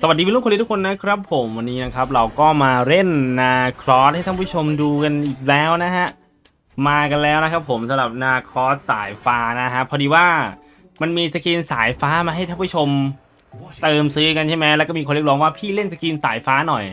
สวัสดีวิลลุคนทุกคนนะครับผมวันนี้นะครับเราก็มาเล่นนาครอสให้ท่านผู้ชมดูกันอีกแล้วนะฮะมากันแล้วนะครับผมสำหรับนาครอสสายฟ้านะฮะพอดีว่ามันมีสกินสายฟ้ามาให้ท่านผู้ชมเติมซื้อกันใช่ไหมแล้วก็มีคนเรียกร้องว่าพี่เล่นสกินสายฟ้าหน่อย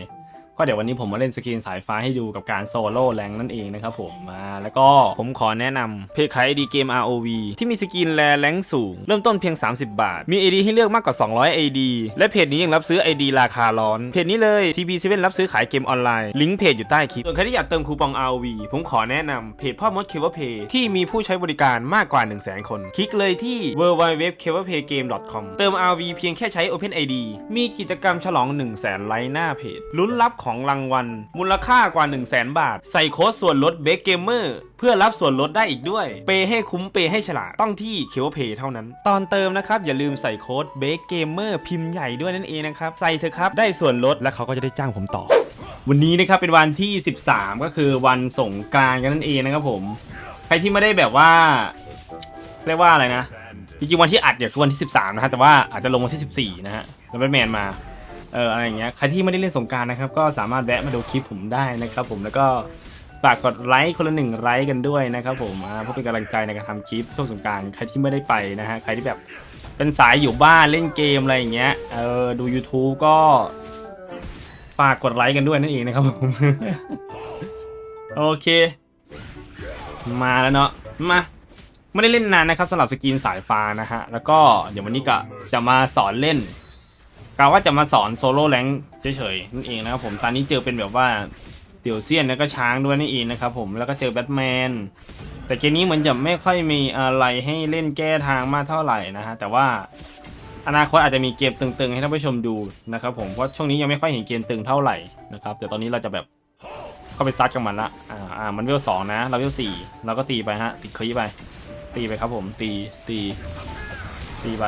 ก็เดี๋ยววันนี้ผมมาเล่นสกินสายฟ้าให้ดูกับการโซโล่แรงนั่นเองนะครับผมมาแล้วก็ผมขอแนะนำเพจขาย AD เกม ROV ที่มีสกินแรแรงสูง เริ่มต้นเพียง 30 บาท มี AD ให้เลือกมากกว่า 200 AD และเพจนี้ยังรับซื้อ AD ราคาร้อน เพจนี้เลย TP7 รับซื้อขายเกมออนไลน์ ลิงก์เพจอยู่ใต้คลิปส่วนใครที่อยากเติมคูปอง ROV ผมขอแนะนำเพจพ่อมด c a v e r Pay ที่มีผู้ใช้บริการมากกว่า 1 0 0 0 0 0 คน คลิกเลยที่ www.caverpaygame.com เติม ROV เพียงแค่ใช้ OpenID มีกิจกรรมฉลอง 1 0 0 0 0แสนไลค์หน้าเพจลุ้นรับของรางวัล มูลค่ากว่า 1 0 0 0 0แสนบาท ใส่โค้ดส่วนลดเบ k เกมเมอร์เพื่อรับส่วนลดได้อีกด้วย เปย์ให้คุ้มเปย์ให้ฉลาดต้องที่เคเวเพย์เท่านั้น ตอนเติมนะครับ อย่าลืมใส่โค้ดเบ k เกมเมอร์พิมพ์ใหญ่ด้วยนั่นเองนะครับ ใส่เถอะครับ ได้ส่วนลดและเขาก็จะได้จ้างผมต่อ วันนี้นะครับเป็นวันที่ 13 ก็คือวันสงกรานต์กันนั่นเองนะครับผม ใครที่ไม่ได้แบบว่าเรียกว่าอะไรนะจริงๆวันที่อัดเนี่ยคือวันที่ 13 นะฮะแต่ว่าอาจจะลงวันที่ 14 นะฮะแล้วแบทแมนมา เอออะไรอย่างเงี้ยใครที่ไม่ได้เล่นสงกรารนะครับ ก็สามารถแวะมาดูคลิปผมได้นะครับผมแล้วก็ฝากกดไลค์คนละหนึ่งไลค์กันด้วยนะครับผมเพื่อเป็นกำลังใจในการทำคลิปช่วงสงกรารใครที่ไม่ได้ไปนะฮะใครที่แบบเป็นสายอยู่บ้านเล่นเกมอะไรอย่างเงี้ยเออดู YouTube ก็ฝากกดไลค์กันด้วยนั่นเองนะครับผมโอเค มาแล้วเนาะมาไม่ได้เล่นนานนะครับสำหรับสกินสายฟ้านะฮะแล้วก็เดี๋ยววันนี้ก็จะมาสอนเล่น กะว่าจะมาสอนโซโล่แรงเฉยๆนั่นเองนะครับผมตอนนี้เจอเป็นแบบว่าเดี่ยวเซียนแล้วก็ช้างด้วยนั่นเองนะครับผมแล้วก็เจอแบทแมนแต่เกมนี้เหมือนจะไม่ค่อยมีอะไรให้เล่นแก้ทางมากเท่าไหร่นะฮะแต่ว่าอนาคตอาจจะมีเกมตึงๆ ให้ท่านผู้ชมดูนะครับผมเพราะช่วงนี้ยังไม่ค่อยเห็นเกมตึงเท่าไหร่นะครับแต่ตอนนี้เราจะแบบเข้าไปซัดกับมันละอ่าอ่ามันเวลสองนะเราเวลสี่เราก็ตีไปฮะติดคลีไป ตีไปครับผมตีตี ตีไป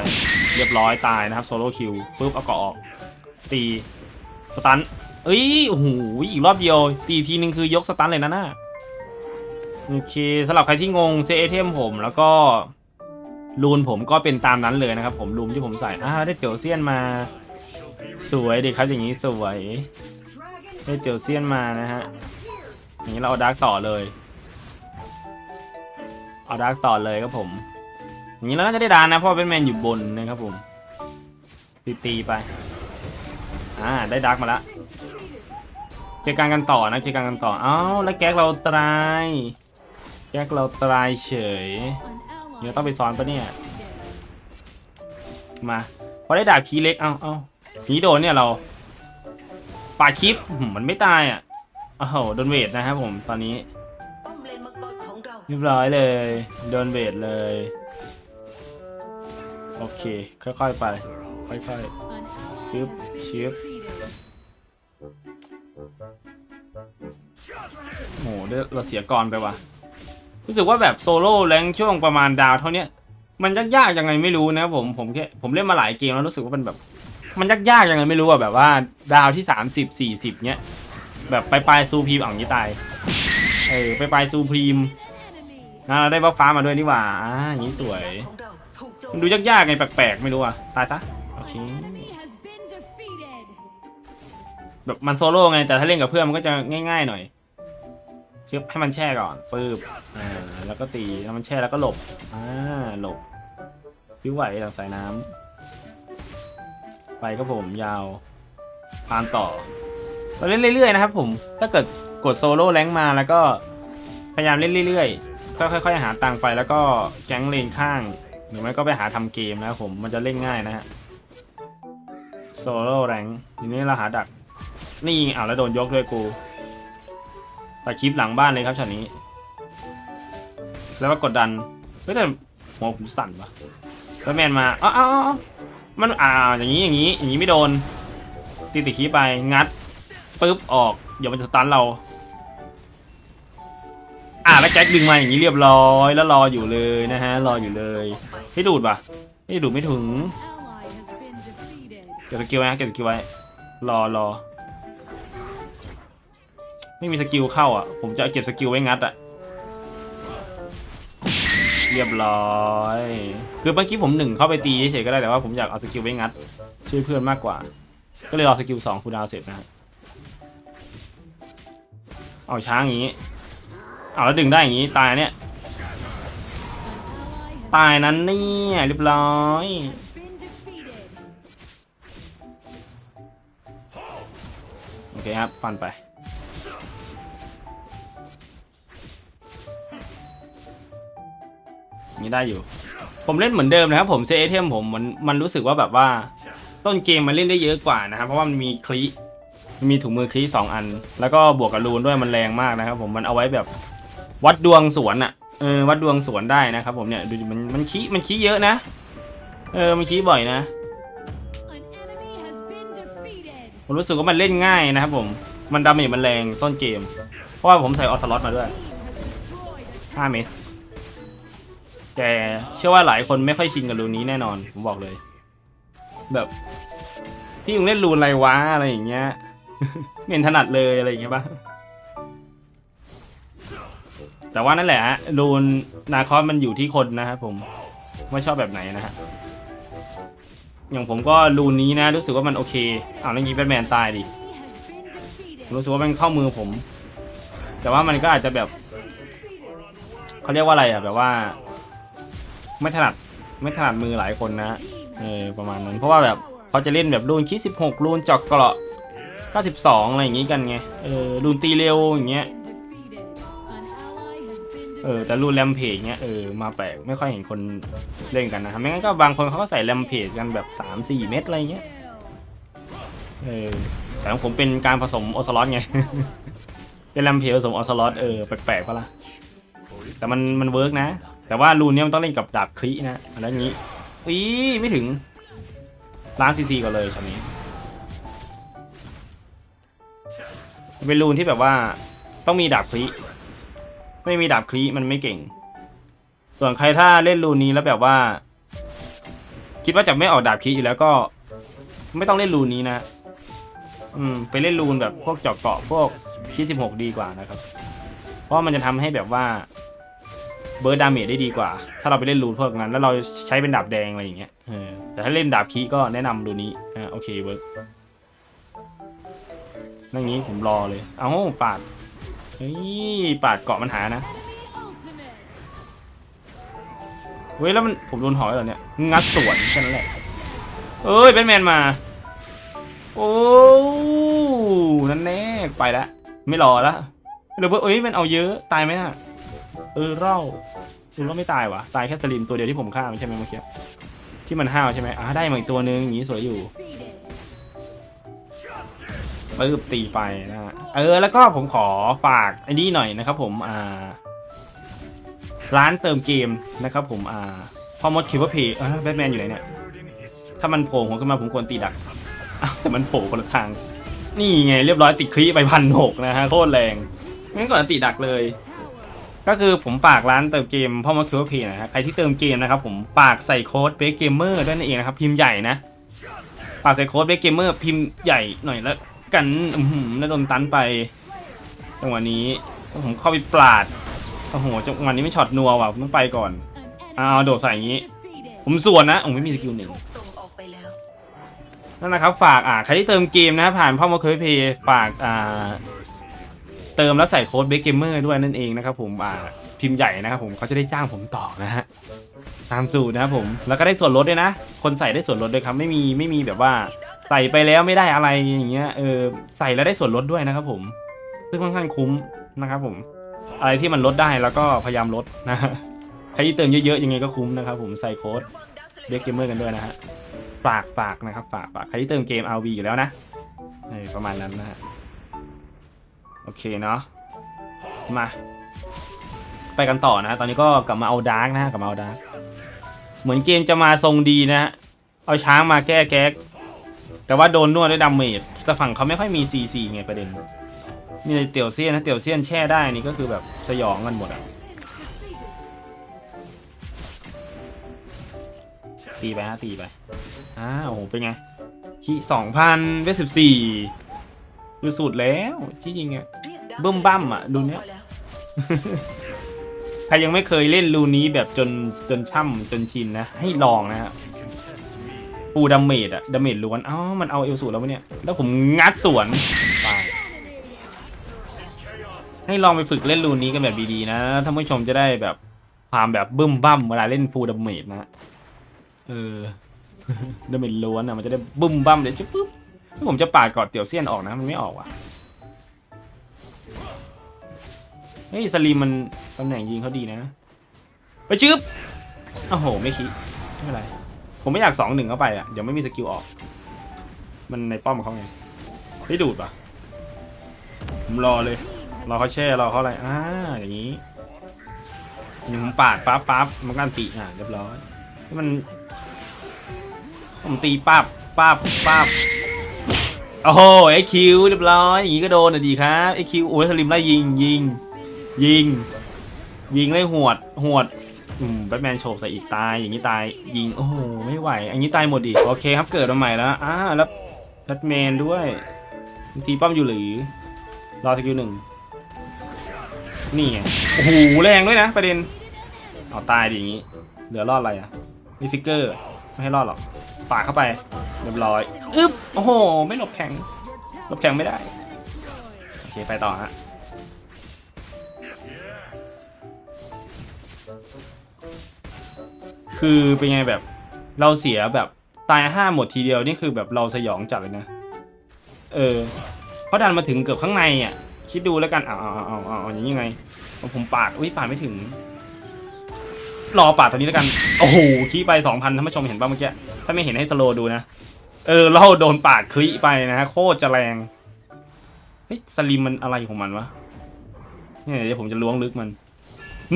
เรียบร้อยตายนะครับโซโล่คิวปุ๊บเอาเกาะออกตีสตันเอ้ยโอ้โหอีกรอบเดียว ตีทีนึงคือยกสตันเลยนะน่าโอเคสำหรับใครที่งงเซเอเทมผมแล้วก็รูนผมก็เป็นตามนั้นเลยนะครับ ผมรูมที่ผมใส่อ่าได้เตียวเซียนมา สวยดีครับอย่างนี้สวย ได้เตียวเซียนมานะฮะอย่างนี้เราเอาดาร์กต่อเลย เอาดาร์กต่อเลยครับผม อย่างนี้เราน่าจะได้ดานนะเพราะเป็นแมนอยู่บนนะครับผมตีตีไปอ่าได้ดาร์กมาละเคลียร์การกันต่อนะเคลียร์การกันต่อเอ้าแล้วแก๊กเราตายแก๊กเราตายเฉยเดี๋ยวต้องไปซ้อนปะเนี่ยมาพอได้ดาบคีย์เล็กเอ้าเอ้าผีโดนเนี่ยเราป่าคลิปมันไม่ตายอะโอ้โหโดนเวทนะครับผมตอนนี้เลนมังกรของเราเรียบร้อยเลยโดนเบรดเลย โอเค ค่อยๆไป ค่อยๆชิปชิปโหเดี๋ยวเราเสียก่อนไปว่ะ รู้สึกว่าแบบโซโล่แรงค์ช่วงประมาณดาวเท่าเนี้ยมันยากๆยังไงไม่รู้นะผมผมแค่ผมเล่นมาหลายเกมแล้วรู้สึกว่ามันแบบ มันยากๆยังไงไม่รู้อะแบบว่าดาวที่สามสิบสี่สิบเนี้ย แบบไปปลายๆซูพรีมอ่างนี้ตายเออไปปลายๆซูพรีมนะเราได้บัฟฟ้ามาด้วยนี่หว่าอ่าอย่างนี้สวย มันดูยากๆไงแปลกๆไม่รู้อะตายซะโอเคแบบมันโซโล่ไงแต่ถ้าเล่นกับเพื่อนมันก็จะง่ายๆหน่อยเชื่อให้มันแช่ก่อนปื๊บอ่าแล้วก็ตีแล้วมันแช่แล้วก็หลบอ่าหลบพิ้วไหวหลังสายน้ำไปครับผมยาวพานต่อเราเล่นเรื่อยๆนะครับผมถ้าเกิดกดโซโล่แรงมาแล้วก็พยายามเล่นเรื่อยๆก็ค่อยๆหาตังค์ไปแล้วก็แก๊งเลนข้าง รือไม่ก็ไปหาทำเกมนะครับผมมันจะเล่นง่ายนะฮะโซโล่แรงทีนี้เราหาดัก นี่อ้าวแล้วโดนยกด้วยกูแต่คลิปหลังบ้านเลยครับช็อตนี้ แล้วก็กดดันเฮ้ยแต่หัวผมสั่นปะแล้วแมนมาอ้าวมันอ้าวอย่างนี้อย่างนี้อย่างนี้ไม่โดนตีติคลิปไปงัดปึ๊บออกเดี๋ยวมันจะสตันเรา อ่าแล้วแจ็คดึงมาอย่างนี้เรียบร้อย แล้วรออยู่เลยนะฮะรออยู่เลยไม่ดูดปะไม่ดูดไม่ถึงเก็บสกิลไว้นะเก็บสกิลไว้ รอรอไม่มีสกิลเข้าอะ ผมจะเก็บสกิลไว้งัดอะ เรียบร้อย คือเมื่อกี้ผมหนึ่งเข้าไปตีเฉยๆก็ได้แต่ว่าผมอยากเอาสกิลไว้งัด ช่วยเพื่อนมากกว่า ก็เลยรอสกิลสองคูดาวเสร็จนะฮะเอาช้างอย่างนี้ เอาแล้วดึงได้อย่างนี้ตายเนี่ย ตายนั้นเนี่ยเรียบร้อยโอเคครับฟันไปนี่ได้อยู่ ผมเล่นเหมือนเดิมนะครับผมเซเทมผมมันมันรู้สึกว่าแบบว่าต้นเกมมันเล่นได้เยอะกว่านะครับเพราะว่ามันมีคลีมีถุงมือคลีสองอัน แล้วก็บวกกับรูนด้วยมันแรงมากนะครับผมมันเอาไว้แบบ วัดดวงสวนอะเออวัดดวงสวนได้นะครับผมเนี่ยดูมันมันคีมันคีเยอะนะ เออมันคีบ่อยนะผมรู้สึกว่ามันเล่นง่ายนะครับผมมันดาเมจมันแรงต้นเกม เพราะว่าผมใส่ออสลอตมาด้วย5เมตรแต่เชื่อว่าหลายคนไม่ค่อยชินกับรูนนี้แน่นอน ผมบอกเลย แบบพี่มึงเล่นรูนไรวะอะไรอย่างเงี้ยไม่เห็นถนัดเลยอะไรอย่างเงี้ยปะ แต่ว่านั่นแหละฮะรูนนาคอสมันอยู่ที่คนนะครับผมว่าชอบแบบไหนนะฮะอย่างผมก็รูนนี้นะ รู้สึกว่ามันโอเคอ้าแล้วยิงแบทแมนตายดิรู้สึกว่ามันเข้ามือผม แต่ว่ามันก็อาจจะแบบเขาเรียกว่าอะไรอะแบบว่า ไม่ถนัดไม่ถนัดมือหลายคนนะเออประมาณนั้นเพราะว่าแบบเขาจะเล่นแบบรูนคิดสิบหกรูนจอกเกราะ92อะไรอย่างงี้กันไงเออรูนตีเร็วอย่างเงี้ย เออแต่รูนแรมเพจเงี้ยเออมาแปลกไม่ค่อยเห็นคนเล่นกันนะครับไม่งั้นก็บางคนเขาก็ใส่แรมเพจกันแบบ3-4 เม็ดอะไรเงี้ยเออแต่ของผมเป็นการผสมโอซอลอตไงเป็นแรมเพจผสมออสลอตเออแปลกๆปะล่ะแต่มันมันเวิร์กนะ แต่ว่ารูนเนี้ยมันต้องเล่นกับดาบคลีนะแล้วงนี้อีไม่ถึงล้านซีซีก่อนเลยช็อตนี้เป็นรูนที่แบบว่าต้องมีดาบคลี ไม่มีดาบคลีมันไม่เก่ง ส่วนใครถ้าเล่นรูนี้แล้วแบบว่า คิดว่าจะไม่ออกดาบคลีอยู่แล้วก็ ไม่ต้องเล่นรูนี้นะ อืม ไปเล่นรูนแบบพวกเจาะเกาะพวกคีสิบหกดีกว่านะครับ เพราะมันจะทำให้แบบว่า เบิร์ดดาเมจได้ดีกว่า ถ้าเราไปเล่นรูนพวกนั้น แล้วเราใช้เป็นดาบแดงอะไรอย่างเงี้ยเออแต่ถ้าเล่นดาบคีก็แนะนำรูนี้อ่าโอเคเวิร์กนั่นอย่างนี้ผมรอเลย เอาปาด เฮ้ยปาดเกาะมันหานะเว้ยแล้วมันผมโดนหอยเหรอเนี่ยงัดสวนแค่นั้นแหละเอ้ยแบทแมนมา โอ้นั่นแน่ไปแล้วไม่รอแล้วหรือว่าเอ้ยมันเอาเยอะตายไหมน่ะเออเร่าดูแล้วไม่ตายวะตายแค่สลิมตัวเดียวที่ผมฆ่ามันใช่ไหมเมื่อกี้ที่มันห้าวใช่ไหมอ่าได้มาอีกตัวนึงอย่างนี้สวยอยู่ ปึ๊บตีไปนะฮะเออแล้วก็ผมขอฝากไอ้นี่หน่อยนะครับผมอ่าร้านเติมเกมนะครับผมอ่าพอมดคิดว่าเพย์อ่าแบทแมนอยู่ไหนเนี่ยถ้ามันโผล่หัวขึ้นมาผมควรตีดักแต่มันโผล่คนละทาง นี่ไงเรียบร้อยติดคลีไปพันหกนะฮะโคตรแรงงั้นก่อนติดดักเลย ก็คือผมฝากร้านเติมเกมพ่อมดคิดว่าเพย์นะฮะใครที่เติมเกมนะครับผมฝากใส่โค้ดเบสเกมเมอร์ด้วยนั่นเองนะครับพิมพ์ใหญ่นะฝากใส่โค้ดเบสเกมเมอร์พิมพ์ใหญ่หน่อยแล้ว กันอือหือแล้วโดนตันไปจังหวะนี้ผมเข้าไปปราดโอ้โหจังหวะนี้ไม่ช็อตนัวว่ะผมต้องไปก่อนเอาโดดใส่อย่างนี้ ผมส่วนนะผมไม่มีสกิลหนึ่งถูกส่งออกไปแล้วนั่นนะครับฝากอ่าใครที่เติมเกมนะผ่านพ่อมาเคยเพย์ฝากอ่าเติมแล้วใส่โค้ดเบ k เกมเมอร์ด้วยนั่นเองนะครับผมอ่าพิมพ์ใหญ่นะครับผมเขาจะได้จ้างผมต่อนะฮะตามสูตรนะครับผมแล้วก็ได้ส่วนลดด้วยนะ คนใส่ได้ส่วนลดด้วยครับไม่มีไม่มีแบบว่า ใส่ไปแล้วไม่ได้อะไรอย่างเงี้ยเออใส่แล้วได้ส่วนลดด้วยนะครับผม ซึ่งค่อนข้างคุ้มนะครับผม อะไรที่มันลดได้แล้วก็พยายามลดนะใครที่เติมเยอะๆยังไงก็คุ้มนะครับผมใส่โค้ดเบ k เกมเมอร์กันด้วยนะฮะฝากฝากนะครับฝากฝากใครที่เติมเกม RV อยู่แล้วนะเออประมาณนั้นนะฮะโอเคเนาะมา ไปกันต่อนะ ตอนนี้ก็กลับมาเอาดาร์กนะฮะกลับมาเอาดาร์กเหมือนเกมจะมาทรงดีนะฮะเอาช้างมาแก้แก๊ก แต่ว่าโดนนวดด้วยดาเมจแต่ฝั่งเขาไม่ค่อยมี CC ไงประเด็นมีแต่เตี่ยวเซียนนะเตี่ยวเซียนแช่ได้นี่ก็คือแบบสยองกันหมดอะตีไปฮะตีไปอ้าโอ้โหเป็นไงขีสองพันเวสิบสี่คือสุดแล้วที่จริงอะบึ้มบั้มอะดูเนี้ยใครยังไม่เคยเล่นรูนี้แบบจนจนช่ำจนชินนะ ให้ลองนะฮะ ฟูดาเมจอะดาเมจล้วนอ๋อมันเอาเอลสูแล้ววะเนี่ย แล้วผมงัดสวนไปให้ลองไปฝึกเล่นรูนนี้กันแบบดีๆนะท่านผู้ชมจะได้แบบความแบบบึ้มบั้มเวลาเล่นฟูดาเมจนะเออดาเมจล้วนอะมันจะได้บึ้มบั้มเดี๋ยวจะปุ๊บถ้าผมจะปาดกอดเตี่ยวเซียนออกนะมันไม่ออกว่ะเฮ้ยสลีมมันตำแหน่งยิงเขาดีนะ ไปชึบโอ้โห ไม่คิดไม่เป็นไร ผมไม่อยากสองหนึ่งเข้าไปอะ เดี๋ยวไม่มีสกิลออก มันในป้อมเขาไงไม่ดูดปะผมรอเลย รอเขาแช่รอเขาอะไร อ่า อย่างนี้ยิงผมปาดปั๊บปั๊บมันก็อันตีอะเรียบร้อย มันผมตีปั๊บปั๊บปั๊บโอ้โหไอคิวเรียบร้อยอย่างนี้ก็โดนอะดีครับไอคิวโอ้ยสลิมไล่ยิงยิงยิง ยิงเลยหวดหวด อืมแบทแมนโฉบใส่อีกตายอย่างนี้ตายยิงโอ้โหไม่ไหว อันนี้ตายหมดอีโอเคครับเกิดมาใหม่แล้วอ่าแล้วแบทแมนด้วยตีป้อมอยู่หรือรอสกิลหนึ่งนี่ไงโอ้โหแรงด้วยนะประเด็นเอาตายดิอย่างนี้ เหลือรอดอะไรอะนี่ฟิกเกอร์ไม่ให้รอดหรอกปาดเข้าไปเรียบร้อยอึ๊บโอ้โห ไม่หลบแข็งหลบแข็งไม่ได้โอเคไปต่อฮะ คือเป็นไงแบบเราเสียแบบตายห้าหมดทีเดียวนี่คือแบบเราสยองจัดเลยนะ เออเขาดันมาถึงเกือบข้างในอะ คิดดูแล้วกันเอาเอาเอาเอาเอาอย่างนี้ไงผมปาดอุ้ยปาดไม่ถึง รอปาดตัวนี้แล้วกัน โอ้โหขี้ไปสองพันท่านผู้ชมเห็นป่ะเมื่อกี้ ถ้าไม่เห็นให้สโลดูนะ เออเราโดนปาดคลิไปนะฮะโคตรจะแรง เฮ้ยสลิมมันอะไรของมันวะ เนี่ยเดี๋ยวผมจะล้วงลึกมัน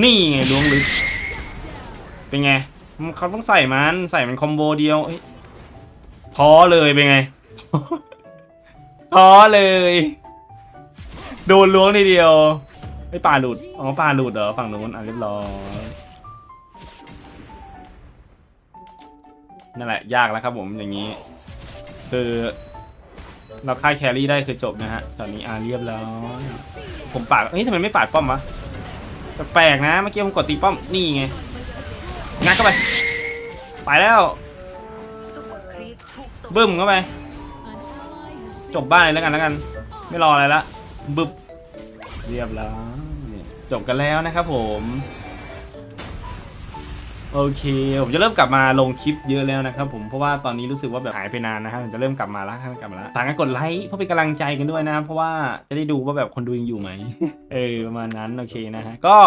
นี่ไงล้วงลึก เป็นไง เขาต้องใส่มันใส่มันคอมโบเดียวเอ้ยท้อเลยเป็นไงท้อเลย โดนล้วงทีเดียวไอ้ป่าหลุดอ๋อป่าหลุดเหรอฝั่งนู้นอะเรียบร้อยนั่นแหละยากแล้วครับผมอย่างนี้ คือเราค่าแครี่ได้คือจบนะฮะตอนนี้อ่าเรียบร้อยผมปาดเฮ้ยทำไมไม่ปาดป้อมวะแปลกนะเมื่อกี้ผมกดตีป้อมนี่ไง งัดเข้าไป ไปแล้ว บึ้มเข้าไป จบบ้านเลยแล้วกันแล้วกัน ไม่รออะไรละบึ้บเรียบร้อยจบกันแล้วนะครับผมโอเค ผมจะเริ่มกลับมาลงคลิปเยอะแล้วนะครับผมเพราะว่าตอนนี้รู้สึกว่าแบบหายไปนานนะครับผมจะเริ่มกลับมาแล้วกลับมาแล้วฝากกันกดไลค์เพื่อเป็นกำลังใจกันด้วยนะครับเพราะว่าจะได้ดูว่าแบบคนดูยังอยู่ไหมเออประมาณนั้นโอเคนะฮะก็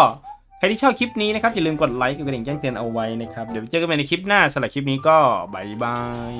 ครที่ชอบคลิปนี้นะครับอย่าลืมกดไลค์กดกระดิ่งแจ้งเตือนเอาไว้นะครับ เดี๋ยวเจอกันใหม่ในคลิปหน้าสำหรับคลิปนี้ก็บายบาย